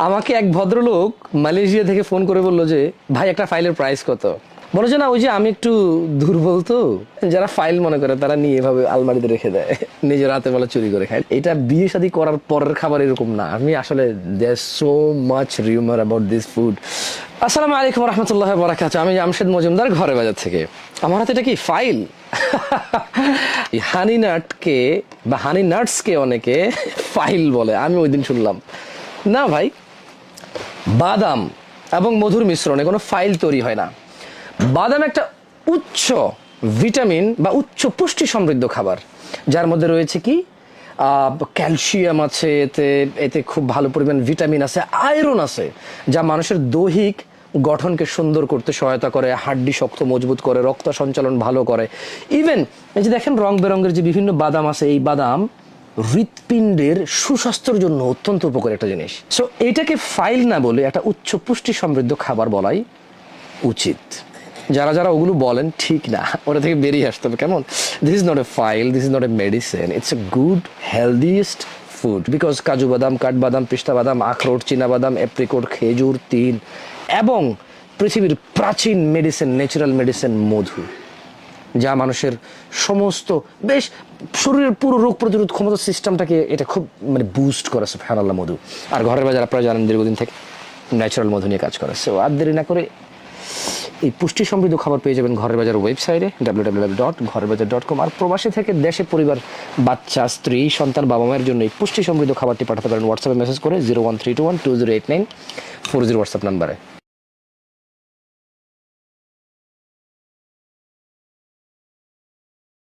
আমাকে এক ভদ্রলোক মালয়েশিয়া থেকে ফোন করে বলল যে, ভাই, একটা ফাইলের প্রাইস কত? বলো যে, না, ওই যে আমি একটু দুর্বল তো। যারা ফাইল মনে করে, তারা নিয়ে এভাবে আলমারিতে রেখে দেয়। নিজের রাতে বেলা চুরি করে খায়। এটা বিয়ে শাদী করার পরের খাবার এরকম না। আমি আসলে there so much rumour about this food আসসালামু আলাইকুম রহমতুল্লাহ বরাকাত আমি জামশেদ মজুমদার, ঘরে বাজার থেকে। আমার হাতে এটা কি ফাইল হানি নাটকে বা হানি নাটসকে অনেকে ফাইল বলে। আমি ওই দিন শুনলাম। না ভাই বাদাম এবং মধুর মিশ্রণে কোনো ফাইল তৈরি হয় না। বাদাম একটা উচ্চ ভিটামিন বা উচ্চ পুষ্টি সমৃদ্ধ খাবার। যার মধ্যে রয়েছে কি? ক্যালসিয়াম আছে, এতে এতে খুব ভালো পরিমাণ ভিটামিন আছে, আয়রন আছে, যা মানুষের দৈহিক গঠনকে সুন্দর করতে সহায়তা করে, হাড্ডি শক্ত মজবুত করে, রক্ত সঞ্চালন ভালো করে। ইভেন এই যে দেখেন রং বেরঙের যে বিভিন্ন বাদাম আছে, এই বাদাম হৃৎপিণ্ডের সুস্বাস্থ্যের জন্য অত্যন্ত উপকারী একটা জিনিস। সো এটাকে ফাইল না বলে একটা উচ্চ পুষ্টি সমৃদ্ধ খাবার বলাই উচিত। যারা যারা ওগুলো বলেন, ঠিক না। ওটা থেকে বেরিয়ে আসতে হবে, কেমন? This is not a file this is not a medicine it's a good healthiest food because কাজু বাদাম কাঠবাদাম পিস্তা বাদাম, আখরোট বাদাম এপ্রিকোট খেজুর, তিল এবং পৃথিবীর প্রাচীন মেডিসিন ন্যাচারাল মেডিসিন মধু। যা মানুষের সমস্ত, বেশ শরীরের পুরো রোগ প্রতিরোধ ক্ষমতা সিস্টেমটাকে এটা খুব মানে বুস্ট করেছে ফ্যানাল্লা মধু। আর ঘরের বাজার আপনারা জানেন দীর্ঘদিন থেকে ন্যাচারাল মধু নিয়ে কাজ করে। সো আর দেরি না করে এই পুষ্টি সমৃদ্ধ খাবার পেয়ে যাবেন ঘরের বাজার ওয়েবসাইটে ডাব্লিউ ডাব্লিউ ডট ঘরের বাজার ডট কম আর প্রবাসী থেকে দেশে পরিবার, বাচ্চা, স্ত্রী, সন্তান, বাবা মায়ের জন্য এই পুষ্টি সমৃদ্ধ খাবারটি পাঠাতে পারেন হোয়াটসঅ্যাপে মেসেজ করে zero one three two one two zero eight nine four zero WhatsApp নাম্বারে